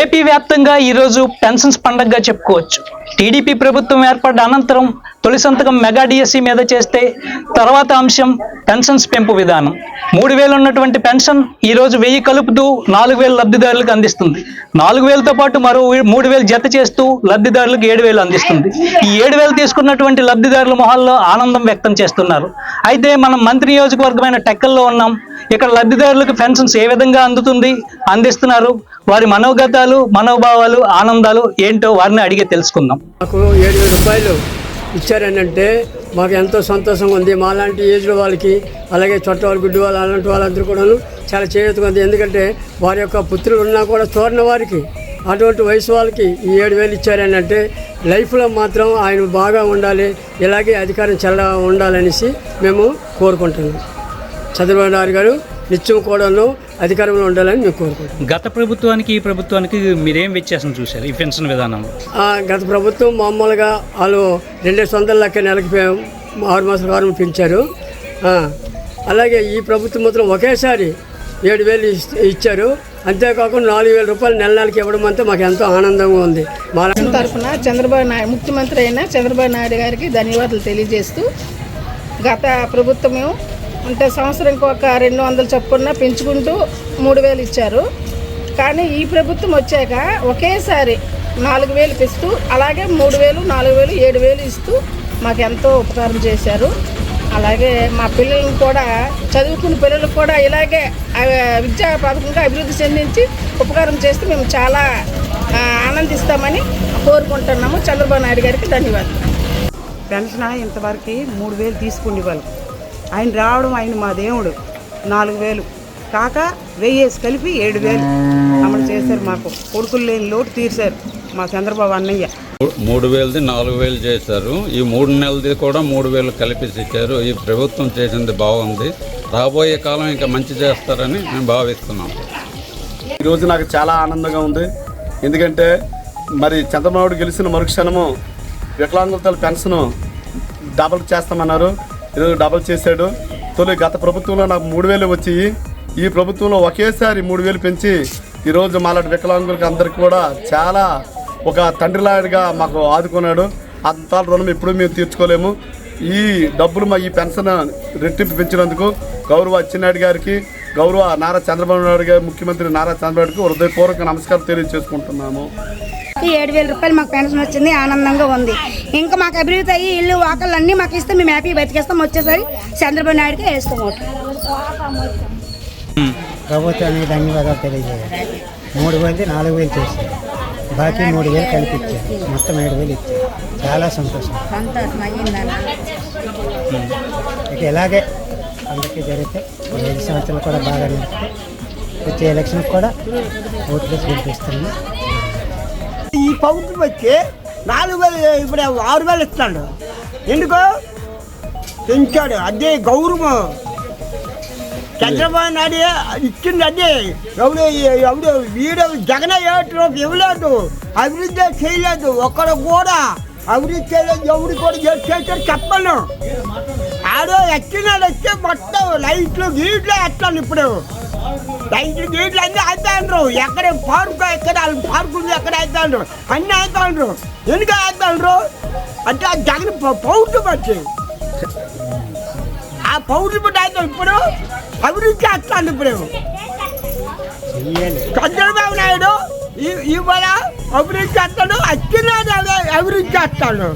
AP వ్యాప్తంగా ఈరోజు pensions పండగగా చెప్పుకోవచ్చు. టీడీపీ ప్రభుత్వం ఏర్పడ్డ అనంతరం తొలి సంతకం మెగా డిఎస్సి మీద చేస్తే తర్వాత అంశం పెన్షన్స్ పెంపు విధానం. మూడు వేలు ఉన్నటువంటి పెన్షన్ ఈరోజు వెయ్యి కలుపుతూ నాలుగు వేల లబ్ధిదారులకు అందిస్తుంది. నాలుగు వేలతో పాటు మరో మూడు వేలు జత చేస్తూ లబ్ధిదారులకు ఏడు వేలు అందిస్తుంది. ఈ ఏడు వేలు తీసుకున్నటువంటి లబ్ధిదారుల మొహాల్లో ఆనందం వ్యక్తం చేస్తున్నారు. అయితే మనం మంత్రి నియోజకవర్గమైన టెక్కల్లో ఉన్నాం. ఇక్కడ లబ్ధిదారులకు పెన్షన్స్ ఏ విధంగా అందుతుంది అందిస్తున్నారు వారి మనోగతాలు మనోభావాలు ఆనందాలు ఏంటో వారిని అడిగి తెలుసుకుందాం. మాకు ఏడు వేల రూపాయలు ఇచ్చారనంటే మాకు ఎంతో సంతోషంగా ఉంది. మాలాంటి ఏజ్లో వాళ్ళకి అలాగే చొట్ట వాళ్ళు గుడ్డి వాళ్ళు అలాంటి వాళ్ళందరూ కూడాను చాలా చేయూతగా ఉంది. ఎందుకంటే వారి యొక్క పుత్రులు ఉన్నా కూడా చూడని వారికి అటువంటి వయసు వాళ్ళకి ఈ ఏడు వేలు ఇచ్చారనంటే లైఫ్లో మాత్రం ఆయన బాగా ఉండాలి ఇలాగే అధికారం చల్ల ఉండాలనేసి మేము కోరుకుంటున్నాం. చంద్రబాబు నాయుడు గారు నిత్యం కూడాను అధికారంలో ఉండాలని మేము కోరుకుంటున్నాం. గత ప్రభుత్వానికి ఈ ప్రభుత్వానికి మీరేం వ్యత్యాసం చూశారు ఈ పెన్షన్ విధానంలో? ఆ, గత ప్రభుత్వం మామూలుగా వాళ్ళు రెండేసి వందల లెక్క నెలకి ఆరు మాసాల వారం పెంచారు. ఆ, అలాగే ఈ ప్రభుత్వం మాత్రం ఒకేసారి ఏడు వేలు ఇచ్చారు. అంతేకాకుండా నాలుగు వేల రూపాయలు నెల నెలకి ఇవ్వడం అంతా మాకు ఎంతో ఆనందంగా ఉంది. మా తరఫున చంద్రబాబు నాయుడు ముఖ్యమంత్రి అయిన చంద్రబాబు నాయుడు గారికి ధన్యవాదాలు తెలియజేస్తూ గత ప్రభుత్వము అంటే సంవత్సరంకి ఒక రెండు వందలు చొప్పున పెంచుకుంటూ మూడు వేలు ఇచ్చారు. కానీ ఈ ప్రభుత్వం వచ్చాక ఒకేసారి నాలుగు వేలు ఇస్తూ అలాగే మూడు వేలు నాలుగు వేలు ఏడు వేలు ఇస్తూ మాకు ఎంతో ఉపకారం చేశారు. అలాగే మా పిల్లలను కూడా చదువుకున్న పిల్లలకు కూడా ఇలాగే విద్యా పథకంగా అభివృద్ధి చెందించి ఉపకారం చేస్తూ మేము చాలా ఆనందిస్తామని కోరుకుంటున్నాము. చంద్రబాబు నాయుడు గారికి ధన్యవాదాలు. పెన్షన్ ఇంతవరకు మూడు వేలు తీసుకునే వాళ్ళు ఆయన రావడం ఆయన మా దేవుడు. నాలుగు వేలు. కాక వెయ్యేసి కలిపి ఏడు వేలు అమలు చేశారు మాకు. కొడుకులు లేని లోటు తీర్చారు మా చంద్రబాబు అన్నయ్య. మూడు వేలది నాలుగు వేలు చేశారు. ఈ మూడు నెలది కూడా మూడు వేలు కలిపేసి ఇచ్చారు. ఈ ప్రభుత్వం చేసింది బాగుంది. రాబోయే కాలం ఇంకా మంచి చేస్తారని మేము భావిస్తున్నాం. ఈరోజు నాకు చాలా ఆనందంగా ఉంది. ఎందుకంటే మరి చంద్రబాబు గెలిచిన మరుక్షణము వికలాంగుల పెన్షన్ డబల్ చేస్తామన్నారు. ఈరోజు డబల్ చేశాడు. తొలి గత ప్రభుత్వంలో నాకు మూడు వేలు వచ్చాయి. ఈ ప్రభుత్వంలో ఒకేసారి మూడు వేలు పెంచి ఈరోజు మాలాంటి వికలాంగులకి అందరికి కూడా చాలా ఒక తండ్రిలాడిగా మాకు ఆదుకున్నాడు. అంత రుణం ఎప్పుడూ మేము తీర్చుకోలేము. ఈ డబ్బులు మా ఈ పెన్షన్ రెట్టింపు పెంచినందుకు గౌరవ అచ్చెన్నాయుడు గారికి గౌరవ నారా చంద్రబాబు నాయుడు గారి ముఖ్యమంత్రి నారా చంద్రబాబు గారికి హృదయపూర్వక నమస్కారం తెలియజేసుకుంటున్నాము. ఏడు వేల రూపాయలు మాకు పెన్షన్ వచ్చింది ఆనందంగా ఉంది. ఇంకా మాకు అభివృద్ధి అయ్యి ఇల్లు వాకళ్ళు అన్నీ మాకు ఇస్తే మేము హ్యాపీ బతికేస్తాం. వచ్చేసరి చంద్రబాబు నాయుడుకి వేస్తాం ప్రభుత్వానికి ధన్యవాదాలు తెలియజేయాలి. మూడు వేలది నాలుగు వేలు చేశారు. బాకీ మూడు వేలు కలిపిచ్చారు మొత్తం ఏడు వేలు ఇచ్చారు. చాలా సంతోషం. ఇక ఇలాగే అందరికీ జరిగితే ఐదు సంవత్సరాలు కూడా బాగా నడిపితే వచ్చే ఎలక్షన్ కూడా ఓట్లు గెలిపిస్తున్నాం ప్రభుత్వం వచ్చి నాలుగు వేలు ఇప్పుడు ఆరు వేలు ఇస్తున్నాడు. ఎందుకు? పెంచాడు. అదే గౌరవం. చంద్రబాబు నాయుడు ఇచ్చింది అదే. ఎవడు ఎవడు వీడు జగన్ ఏటు ఇవ్వలేదు. అభివృద్ధి చేయలేదు. ఒక్కడు కూడా అభివృద్ధి చేయలేదు. ఎవడు కూడా ఏ- చేశాడు చెప్పను. ఆడో ఎక్కినాడు వచ్చే మొత్తం లైట్లు గీట్లు ఎట్టాను ఇప్పుడు. ఐదు గీట్లు అన్నీ అవుతాండ్రు ఎక్కడ పార్కు ఎక్కడ పార్కులు ఎక్కడ అవుతాండ్రు అన్నీ అవుతాండ్రు ఎందుకు అవుతాండ్రు అంటే ఆ జగన్ పౌ- వచ్చి. ఆ పౌరులు బట్టి అవుతాం ఇప్పుడు అభివృద్ధి చేస్తాను ఇప్పుడు. చంద్రబాబు నాయుడు ఇవాళ అభివృద్ధి చేస్తాడు అచ్చెన్నాయుడు అభివృద్ధి చేస్తాడు.